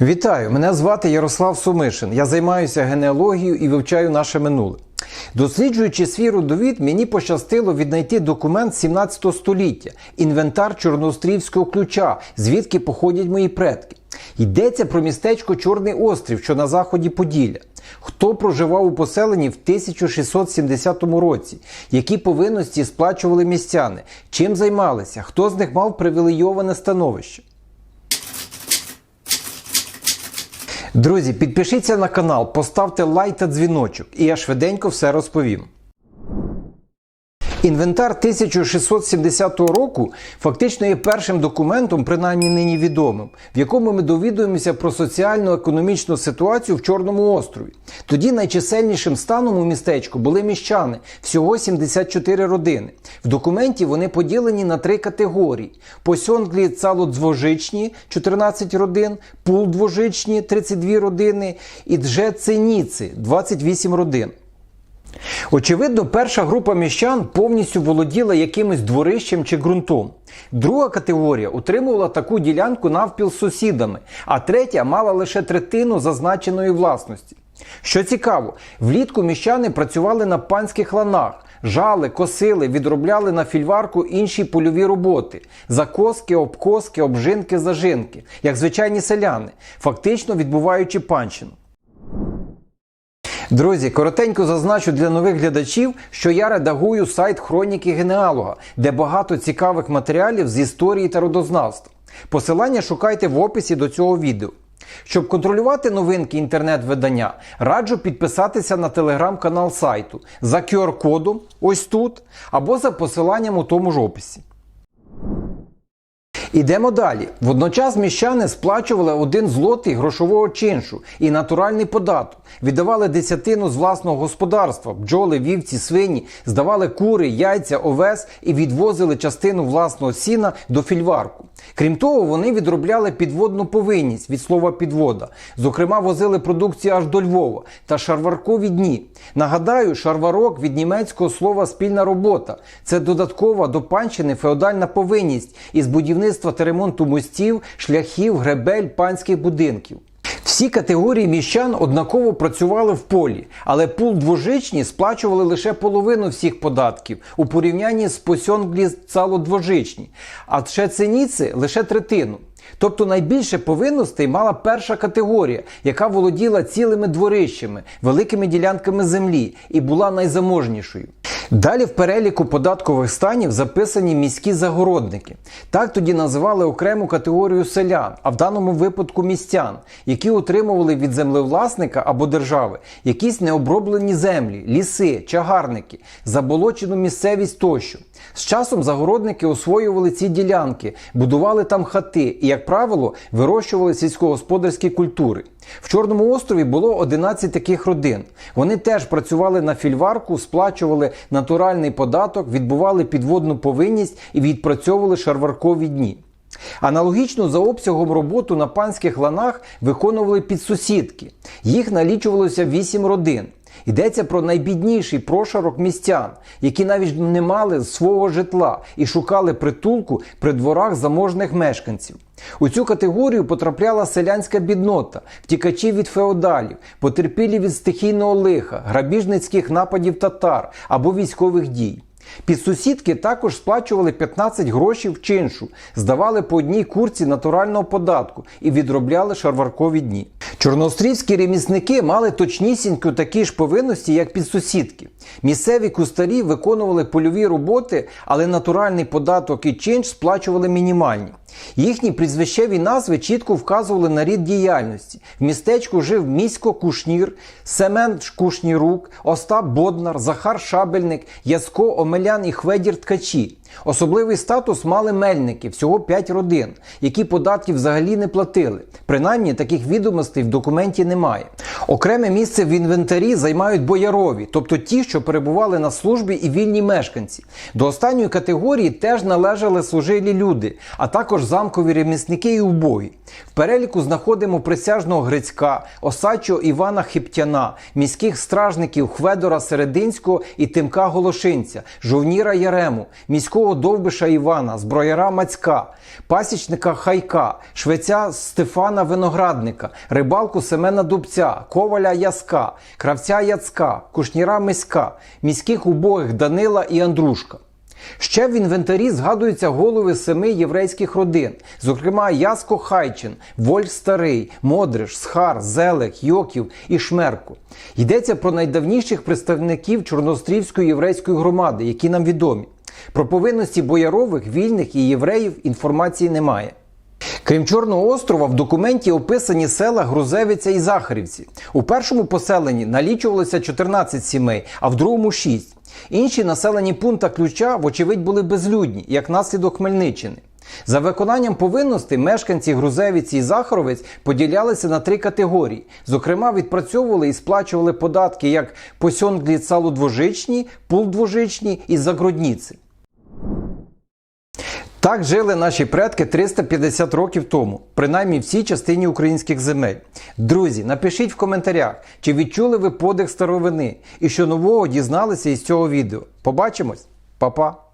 Вітаю! Мене звати Ярослав Сумишин. Я займаюся генеалогією і вивчаю наше минуле. Досліджуючи свій родовід, мені пощастило віднайти документ 17 століття інвентар Чорноострівського ключа, звідки походять мої предки. Йдеться про містечко Чорний острів, що на заході Поділля. Хто проживав у поселенні в 1670 році, які повинності сплачували містяни, чим займалися, хто з них мав привілейоване становище. Друзі, підпишіться на канал, поставте лайк та дзвіночок, і я швиденько все розповім. Інвентар 1670 року фактично є першим документом, принаймні нині відомим, в якому ми довідуємося про соціально-економічну ситуацію в Чорному острові. Тоді найчисельнішим станом у містечку були міщани, всього 74 родини. В документі вони поділені на три категорії: посьонглі цалодзвожичні 14 родин, пулдвожичні 32 родини і джеценіци 28 родин. Очевидно, перша група міщан повністю володіла якимось дворищем чи ґрунтом. Друга категорія утримувала таку ділянку навпіл з сусідами, а третя мала лише третину зазначеної власності. Що цікаво, влітку міщани працювали на панських ланах, жали, косили, відробляли на фільварку інші польові роботи: закоски, обкоски, обжинки, зажинки, як звичайні селяни, фактично відбуваючи панщину. Друзі, коротенько зазначу для нових глядачів, що я редагую сайт Хроніки Генеалога, де багато цікавих матеріалів з історії та родознавства. Посилання шукайте в описі до цього відео. Щоб контролювати новинки інтернет-видання, раджу підписатися на телеграм-канал сайту за QR-кодом ось тут або за посиланням у тому ж описі. Ідемо далі. Водночас міщани сплачували один злотий грошового чиншу і натуральний податок, віддавали десятину з власного господарства, бджоли, вівці, свині, здавали кури, яйця, овес і відвозили частину власного сіна до фільварку. Крім того, вони відробляли підводну повинність від слова підвода. Зокрема, возили продукцію аж до Львова та шарваркові дні. Нагадаю, шарварок від німецького слова спільна робота. Це додаткова до панщини феодальна повинність із будівництва та ремонту мостів, шляхів, гребель, панських будинків. Всі категорії міщан однаково працювали в полі, але пул двожичні сплачували лише половину всіх податків у порівнянні з посьонглі цалодвожичні, а тшеценіци лише третину. Тобто найбільше повинностей мала перша категорія, яка володіла цілими дворищами, великими ділянками землі і була найзаможнішою. Далі в переліку податкових станів записані міські загородники. Так тоді називали окрему категорію селян, а в даному випадку містян, які отримували від землевласника або держави якісь необроблені землі, ліси, чагарники, заболочену місцевість тощо. З часом загородники освоювали ці ділянки, будували там хати і, як правило, вирощували сільськогосподарські культури. В Чорному острові було 11 таких родин. Вони теж працювали на фільварку, сплачували натуральний податок, відбували підводну повинність і відпрацьовували шарваркові дні. Аналогічно за обсягом роботу на панських ланах виконували підсусідки. Їх налічувалося 8 родин. Йдеться про найбідніший прошарок містян, які навіть не мали свого житла і шукали притулку при дворах заможних мешканців. У цю категорію потрапляла селянська біднота, втікачі від феодалів, потерпілі від стихійного лиха, грабіжницьких нападів татар або військових дій. Підсусідки також сплачували 15 грошів чиншу, здавали по одній курці натурального податку і відробляли шарваркові дні. Чорноострівські ремісники мали точнісінько такі ж повинності, як підсусідки. Місцеві кустарі виконували польові роботи, але натуральний податок і чинш сплачували мінімальні. Їхні прізвищеві назви чітко вказували на рід діяльності. В містечку жив місько Кушнір, Семен Кушнірук, Остап Боднар, Захар Шабельник, Яско Омелян і Хведір Ткачі. Особливий статус мали мельники, всього 5 родин, які податків взагалі не платили. Принаймні таких відомостей в документі немає. Окреме місце в інвентарі займають боярові, тобто ті, що перебували на службі і вільні мешканці. До останньої категорії теж належали служилі люди, а також замкові ремісники і убогі. В переліку знаходимо присяжного Грицька, осадчого Івана Хиптяна, міських стражників Хведора Серединського і Тимка Голошинця, жовніра Ярему, міського довбиша Івана, зброяра Мацька, пасічника Хайка, швеця Стефана Виноградника, рибалку Семена Дубця, коваля Яска, кравця Яцка, кушніра Миська, міських убогих Данила і Андрушка. Ще в інвентарі згадуються голови семи єврейських родин, зокрема Яско Хайчин, Воль Старий, Модриш, Схар, Зелек, Йоків і Шмерко. Йдеться про найдавніших представників Чорнострівської єврейської громади, які нам відомі. Про повинності боярових, вільних і євреїв інформації немає. Крім Чорного острова, в документі описані села Грузевиця і Захарівці. У першому поселенні налічувалося 14 сімей, а в другому 6. Інші населені пункта ключа, вочевидь, були безлюдні, як наслідок Хмельниччини. За виконанням повинностей мешканці Грузевиці і Захаровець поділялися на три категорії. Зокрема, відпрацьовували і сплачували податки як посьонглі салудвожичні, пулдвожичні і загрудніці. Так жили наші предки 350 років тому, принаймні в цій частині українських земель. Друзі, напишіть в коментарях, чи відчули ви подих старовини і що нового дізналися із цього відео. Побачимось, Па-па!